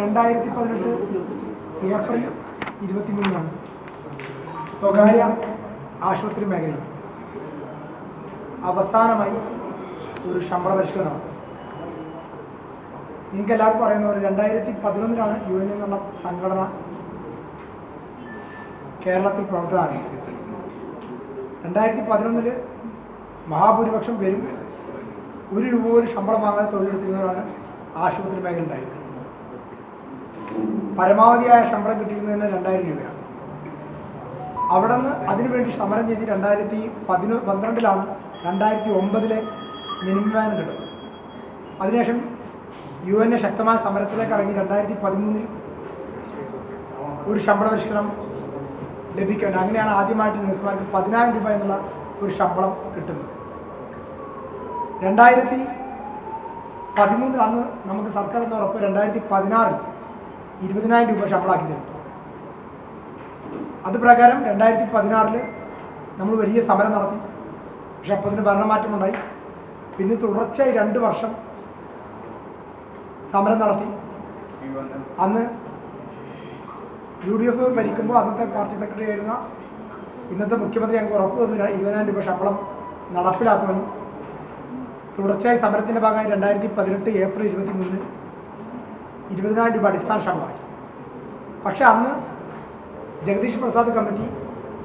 രണ്ടായിരത്തി പതിനെട്ട് ഏപ്രിൽ ഇരുപത്തിമൂന്നിനാണ് സ്വകാര്യ ആശുപത്രി മേഖലയിൽ അവസാനമായി ഒരു ശമ്പള പരിഷ്കരണമാണ് നിങ്ങൾക്ക് എല്ലാവർക്കും അറിയുന്ന പോലെ രണ്ടായിരത്തി പതിനൊന്നിലാണ് യു എൻ എന്നുള്ള സംഘടന കേരളത്തിൽ പ്രവർത്തനം ആരംഭിച്ചത്. രണ്ടായിരത്തി പതിനൊന്നിൽ മഹാഭൂരിപക്ഷം പേരും ഒരു രൂപ പോലും ശമ്പളം വാങ്ങാതെ തൊഴിലെടുത്തിരുന്നവരാണ് ആശുപത്രി മേഖല ഉണ്ടായത് പരമാവധിയായ ശമ്പളം കിട്ടിയിരുന്നതിന് രണ്ടായിരം രൂപയാണ്. അവിടെ നിന്ന് അതിനുവേണ്ടി സമരം ചെയ്ത് രണ്ടായിരത്തി പതിനൊ പന്ത്രണ്ടിലാണ് രണ്ടായിരത്തി ഒമ്പതിലെ മിനിമം വേതനം കിട്ടുന്നത്. അതിനുശേഷം യു എൻ എ ശക്തമായ സമരത്തിലേക്ക് ഇറങ്ങി രണ്ടായിരത്തി പതിമൂന്നിൽ ഒരു ശമ്പള പരിഷ്കരണം ലഭിക്കേണ്ട അങ്ങനെയാണ് ആദ്യമായിട്ട് നഴ്സുമാർക്ക് പതിനായിരം രൂപ എന്നുള്ള ഒരു ശമ്പളം കിട്ടുന്നത്. രണ്ടായിരത്തി പതിമൂന്നിൽ അന്ന് നമുക്ക് സർക്കാർ എന്ന ഉറപ്പ്? രണ്ടായിരത്തി പതിനാറിൽ ഇരുപതിനായിരം രൂപ ശമ്പളമാക്കി തരും. അത് പ്രകാരം രണ്ടായിരത്തി പതിനാറിൽ നമ്മൾ വലിയ സമരം നടത്തി. പക്ഷെ അപ്പോൾ അതിന് ഭരണമാറ്റമുണ്ടായി പിന്നെ തുടർച്ചയായി രണ്ട് വർഷം സമരം നടത്തി. അന്ന് യു ഡി എഫ് ഭരിക്കുമ്പോൾ അന്നത്തെ പാർട്ടി സെക്രട്ടറി ആയിരുന്ന ഇന്നത്തെ മുഖ്യമന്ത്രി ഞങ്ങൾക്ക് ഉറപ്പ് തന്നു. ഇരുപതിനായിരം രൂപ ശമ്പളം നടപ്പിലാക്കുമെന്ന്. തുടർച്ചയായി സമരത്തിന്റെ ഭാഗമായി രണ്ടായിരത്തി പതിനെട്ട് ഏപ്രിൽ ഇരുപത്തി മൂന്നിന് ഇരുപതിനായിരം രൂപ അടിസ്ഥാന ശമ്പളമായി പക്ഷേ അന്ന് ജഗദീഷ് പ്രസാദ് കമ്മിറ്റി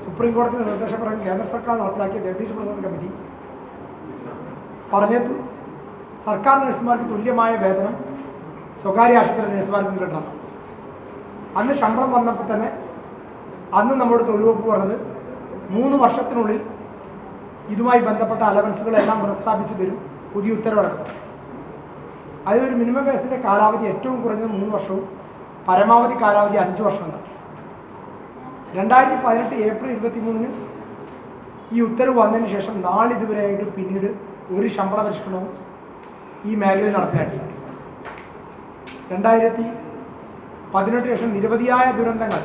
സുപ്രീം കോടതി നിർദ്ദേശപ്രകാരം കേന്ദ്ര സർക്കാർ നടപ്പിലാക്കിയ ജഗദീഷ് പ്രസാദ് കമ്മിറ്റി പറഞ്ഞത് സർക്കാർ നഴ്സുമാർക്ക് തുല്യമായ വേതനം സ്വകാര്യ ആശുപത്രി നഴ്സുമാർക്കും കിട്ടണം അന്ന് ശമ്പളം വന്നപ്പോൾ തന്നെ അന്ന് നമ്മുടെ തൊഴിൽ വകുപ്പ് പറഞ്ഞത് മൂന്ന് വർഷത്തിനുള്ളിൽ ഇതുമായി ബന്ധപ്പെട്ട അലവൻസുകളെല്ലാം പുനഃസ്ഥാപിച്ച് തരും. പുതിയ ഉത്തരവിറക്കും അതൊരു മിനിമം ബേസിന്റെ കാലാവധി ഏറ്റവും കുറഞ്ഞത് മൂന്ന് വർഷവും പരമാവധി കാലാവധി അഞ്ച് വർഷമാണ് രണ്ടായിരത്തി പതിനെട്ട് ഏപ്രിൽ ഇരുപത്തി മൂന്നിന് ഈ ഉത്തരവ് വന്നതിന് ശേഷം നാളിതുവരെയായിട്ട് പിന്നീട് ഒരു ശമ്പള പരിഷ്കരണവും ഈ മേഖലയിൽ നടത്തിയായിട്ടില്ല രണ്ടായിരത്തി പതിനെട്ട് ശേഷം നിരവധിയായ ദുരന്തങ്ങൾ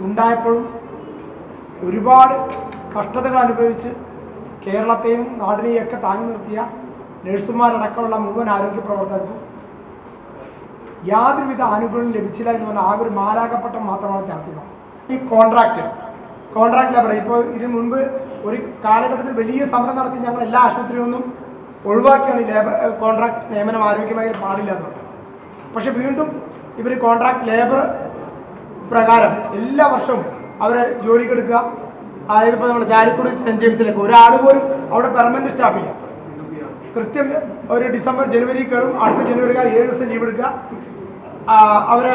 ഉണ്ടായപ്പോഴും ഒരുപാട് കഷ്ടതകൾ അനുഭവിച്ച് കേരളത്തെയും നാടിനെയും ഒക്കെ താങ്ങി നിർത്തിയ നഴ്സുമാരടക്കമുള്ള മുഴുവൻ ആരോഗ്യ പ്രവർത്തകർക്കും യാതൊരുവിധ ആനുകൂല്യം ലഭിച്ചില്ല എന്ന് പറഞ്ഞാൽ ആകെ ഒരു മാലാകപ്പെട്ടം മാത്രമാണ് ചർച്ച ഈ കോൺട്രാക്ട് കോൺട്രാക്ട് ലേബർ ഇപ്പോൾ ഇതിന് മുൻപ് ഒരു കാലഘട്ടത്തിൽ വലിയ സമരം നടത്തി ഞങ്ങൾ എല്ലാ ആശുപത്രിയിൽ നിന്നും ഒഴിവാക്കിയാണ് ഈ ലേബർ കോൺട്രാക്ട് നിയമനം ആരോഗ്യ പാടില്ല എന്നുള്ളത് പക്ഷെ വീണ്ടും ഇവർ കോൺട്രാക്ട് ലേബർ പ്രകാരം എല്ലാ വർഷവും അവരെ ജോലിക്കെടുക്കുക. അതായത് ഇപ്പോൾ നമ്മൾ ചാലിക്കുടി സെന്റ് ജെയിംസിലേക്ക് ഒരാൾ പോലും അവിടെ പെർമനന്റ് സ്റ്റാഫ് ഇല്ല. കൃത്യം ഒരു ഡിസംബർ ജനുവരി കയറും. അടുത്ത ജനുവരി ഏഴ് ദിവസം ലീവ് എടുക്കുക. അവരെ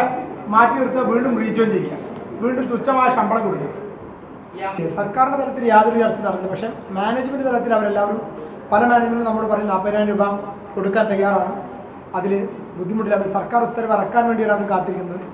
മാറ്റി നിർത്തുക വീണ്ടും റീജോയിൻ ചെയ്യുക വീണ്ടും തുച്ഛമായ ശമ്പളം കൊടുക്കുക. സർക്കാരിന്റെ തലത്തിൽ യാതൊരു ചർച്ച നടന്നില്ല. പക്ഷെ മാനേജ്മെന്റ് തലത്തിൽ അവരെല്ലാവരും പല മാനേജ്മെന്റും നമ്മോട് പറയും നാൽപ്പതിനായിരം രൂപ കൊടുക്കാൻ തയ്യാറാണ്. അതിൽ ബുദ്ധിമുട്ടില്ല. സർക്കാർ ഉത്തരവ് ഇറക്കാൻ വേണ്ടിയാണ് അവർ കാത്തിരിക്കുന്നത്.